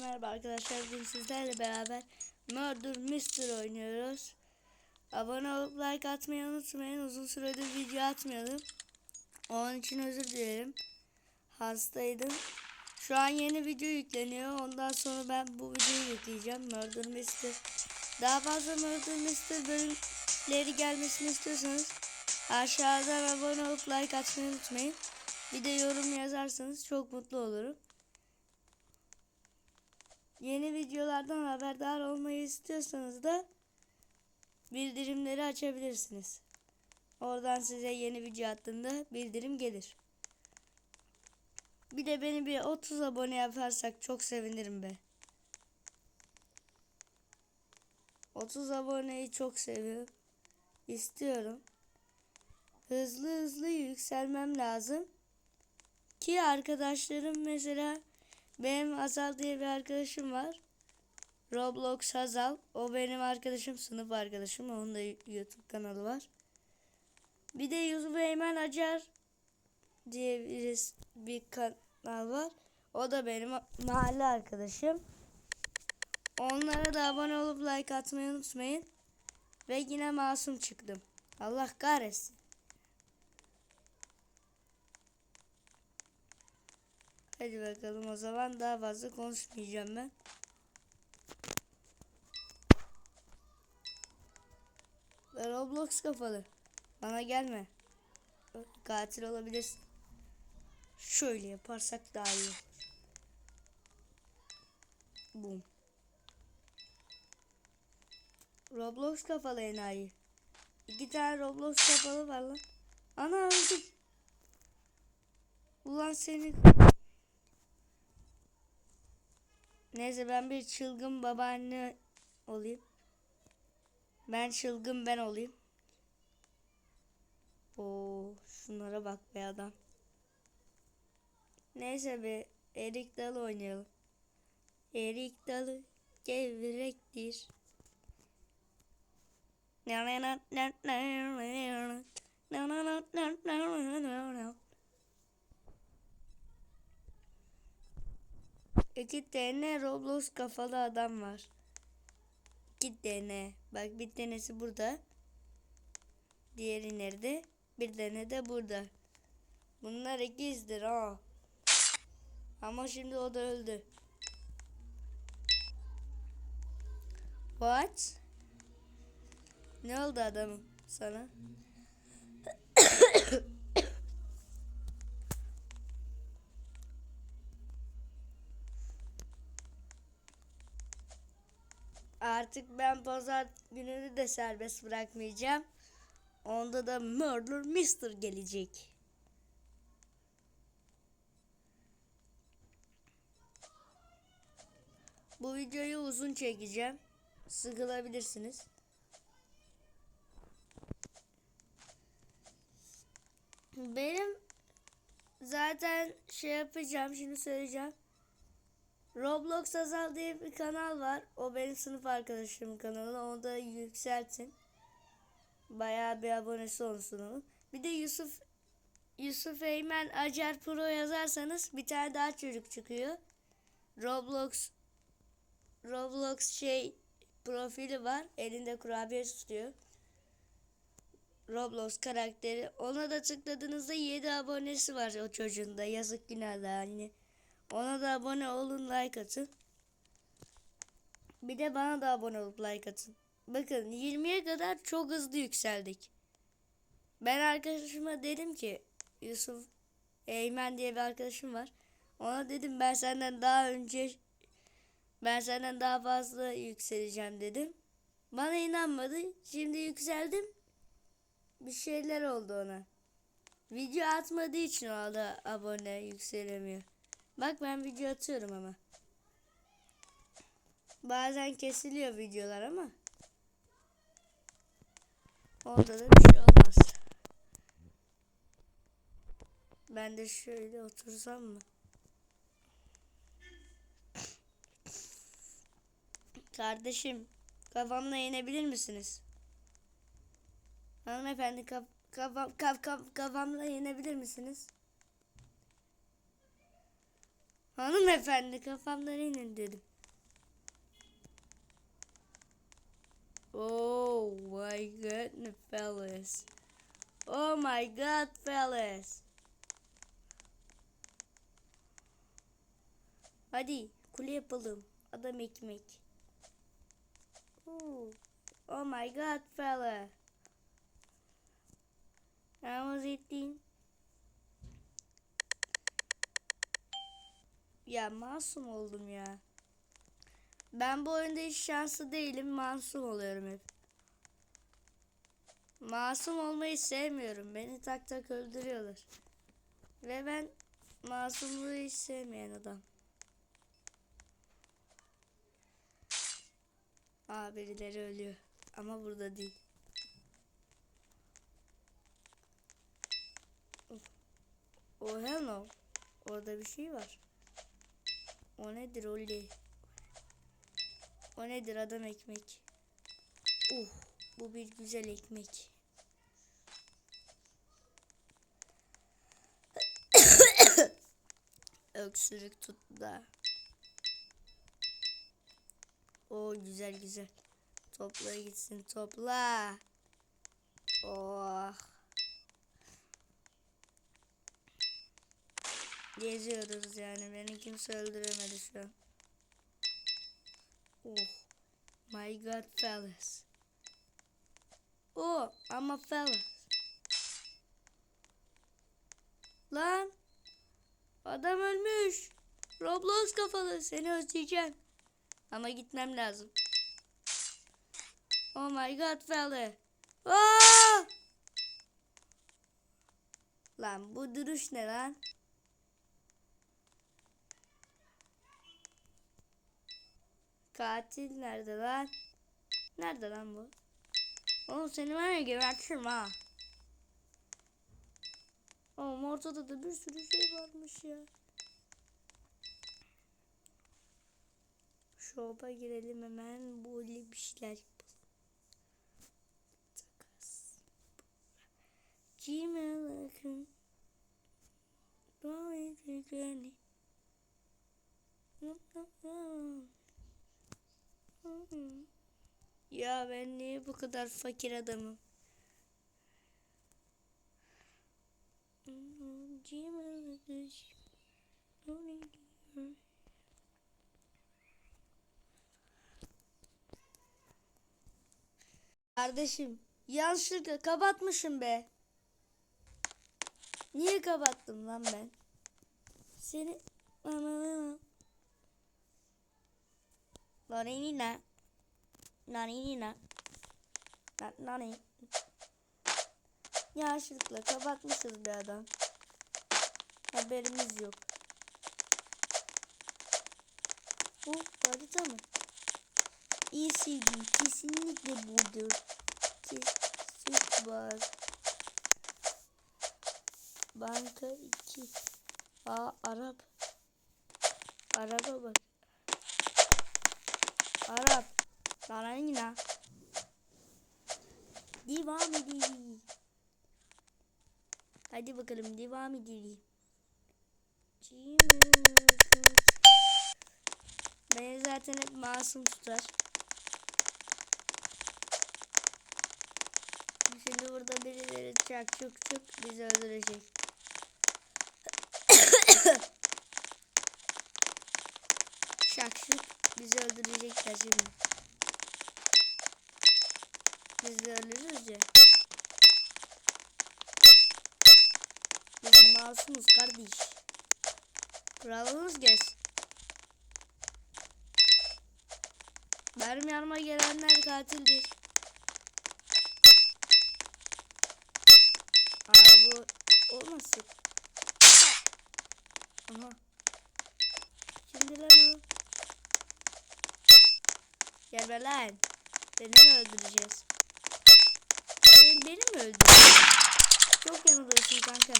merhaba arkadaşlar. Bugün sizlerle beraber Murder Mystery oynuyoruz. Abone olup like atmayı unutmayın. Uzun süredir video atmıyordum. Onun için özür dilerim. Hastaydım. Şu an yeni video yükleniyor. Ondan sonra ben bu videoyu yükleyeceğim. Murder Mystery. Daha fazla Murder Mystery bölümleri gelmesini istiyorsanız aşağıdan abone olup like atmayı unutmayın. Bir de yorum yazarsanız çok mutlu olurum. Yeni videolardan haberdar olmayı istiyorsanız da bildirimleri açabilirsiniz. Oradan size yeni video attığımda bildirim gelir. Bir de beni bir 30 abone yaparsak çok sevinirim be. 30 aboneyi çok seviyorum. İstiyorum. Hızlı hızlı yükselmem lazım. Ki arkadaşlarım mesela benim Hazal diye bir arkadaşım var. Roblox Hazal. O benim arkadaşım, sınıf arkadaşım. Onun da YouTube kanalı var. Bir de Yusuf Eymen Acar diye birisi, bir kanal var. O da benim mahalle arkadaşım. Onlara da abone olup like atmayı unutmayın. Ve yine masum çıktım. Allah kahretsin. Hadi bakalım o zaman daha fazla konuşmayacağım ben. Roblox kafalı. Bana gelme. Katil olabilirsin. Şöyle yaparsak daha iyi. Bum. Roblox kafalı enayi. İki tane Roblox kafalı var lan. Ana öldüm. Ulan seni Neyse ben bir çılgın babaanne olayım. Ben çılgın ben olayım. Oo, şunlara bak be adam. Neyse be Erik Dalı oynayalım. Erik Dalı gevrektir. İki tane Roblox kafalı adam var. İki tane. Bak bir tanesi burada. Diğeri nerede? Bir tane de burada. Bunlar ikizdir ha. Ama şimdi o da öldü. What? Ne oldu adamım sana? Artık ben pazar gününü de serbest bırakmayacağım. Onda da Murder Mister gelecek. Bu videoyu uzun çekeceğim. Sıkılabilirsiniz. Benim zaten şey yapacağım şimdi söyleyeceğim. Roblox Azal diye bir kanal var. O benim sınıf arkadaşımın kanalı. Onu da yükseltin. Bayağı bir abonesi olsun onun. Bir de Yusuf Yusuf Eymen Acar Pro yazarsanız bir tane daha çocuk çıkıyor. Roblox Roblox şey profili var. Elinde kurabiye tutuyor. Roblox karakteri. Ona da tıkladığınızda 7 abonesi var o çocuğun da. Yazık günah da hani. Ona da abone olun like atın. Bir de bana da abone olup like atın. Bakın 20'ye kadar çok hızlı yükseldik. Ben arkadaşıma dedim ki Yusuf Eymen diye bir arkadaşım var. Ona dedim ben senden daha önce ben senden daha fazla yükseleceğim dedim. Bana inanmadı. Şimdi yükseldim. Bir şeyler oldu ona. Video atmadığı için o da abone yükselemiyor. Bak ben video atıyorum ama. Bazen kesiliyor videolar ama. Orada da bir şey olmaz. Ben de şöyle otursam mı? Kardeşim kafamla inebilir misiniz? Hanımefendi kaf, kafam, kaf, kaf, kafamla inebilir misiniz? Hanımefendi kafamdan inin dedim. Oh my god fellas. Oh my god fellas. Hadi kule yapalım. Adam ekmek. Oh, oh my god fella. I was eating. Ya masum oldum ya. Ben bu oyunda hiç şanslı değilim. Masum oluyorum hep. Masum olmayı sevmiyorum. Beni tak tak öldürüyorlar. Ve ben masumluğu hiç sevmeyen adam. Aa birileri ölüyor. Ama burada değil. Oh hell no. Orada bir şey var. O nedir Olli? O nedir adam ekmek? Uh, bu bir güzel ekmek. Öksürük tuttu da. O güzel güzel. Topla gitsin topla. Oh. Geziyoruz yani. Beni kimse öldüremedi şu an. Oh. My god fellas. Oh ama fellas. Lan. Adam ölmüş. Roblox kafalı. Seni özleyeceğim. Ama gitmem lazım. Oh my god fella. Aa! Lan bu duruş ne lan? Katil nerede lan? Nerede lan bu? Oğlum seni var ya gebertirim ha. Oğlum ortada da bir sürü şey varmış ya. Shop'a girelim hemen böyle bir şeyler yapalım. Takas. Gmail account. Ya ben niye bu kadar fakir adamım? Kardeşim yanlışlıkla kapatmışım be. Niye kapattım lan ben? Seni Lorenina Lorenina Nani Yanlışlıkla kapatmışız bir adam. Haberimiz yok. Bu harita mı? İyi sevgi kesinlikle budur. Kesin var. Banka 2. Aa Arap. Araba bak. Arap. Yine. Devam edelim. Hadi bakalım devam edelim. Beni zaten hep masum tutar. Şimdi burada birileri çak çuk çuk bizi öldürecek. Şak şuk bizi öldürecekler şimdi. Biz de ölürüz ya. Biz masumuz kardeş. Kuralımız geç. Benim yanıma gelenler katildir. Aa bu olmasın. Aha. Şimdi lan o. Gel be lan. Seni mi öldüreceğiz? Beni, beni mi öldüreceksin? Çok yanılıyorsun kanka.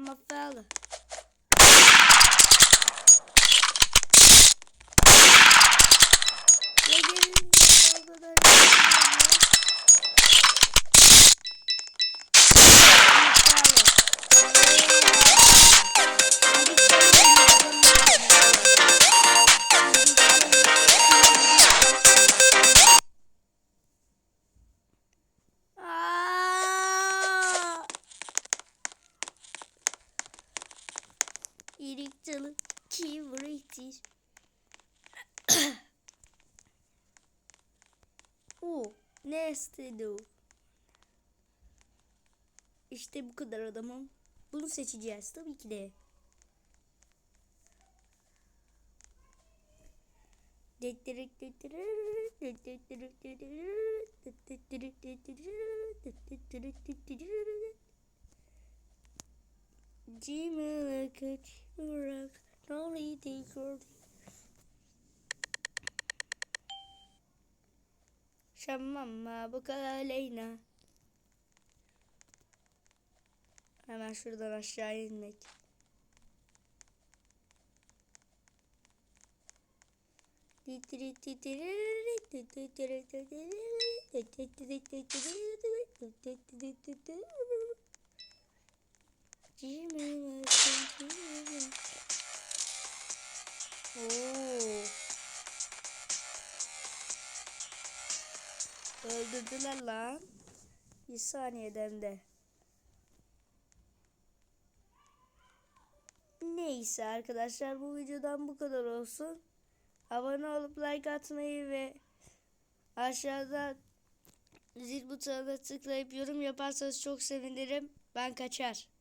I'm a İrik çalı kivritir. Oo, ne istedi o? İşte bu kadar adamım. Bunu seçeceğiz tabii ki de. Cimri kaçırak Noli tekrar Şamama bu kaleyna Hemen şuradan aşağı inmek. Oo. Öldürdüler lan. Bir saniyeden de. Neyse arkadaşlar bu videodan bu kadar olsun. Abone olup like atmayı ve aşağıda zil butonuna tıklayıp yorum yaparsanız çok sevinirim. Ben kaçar.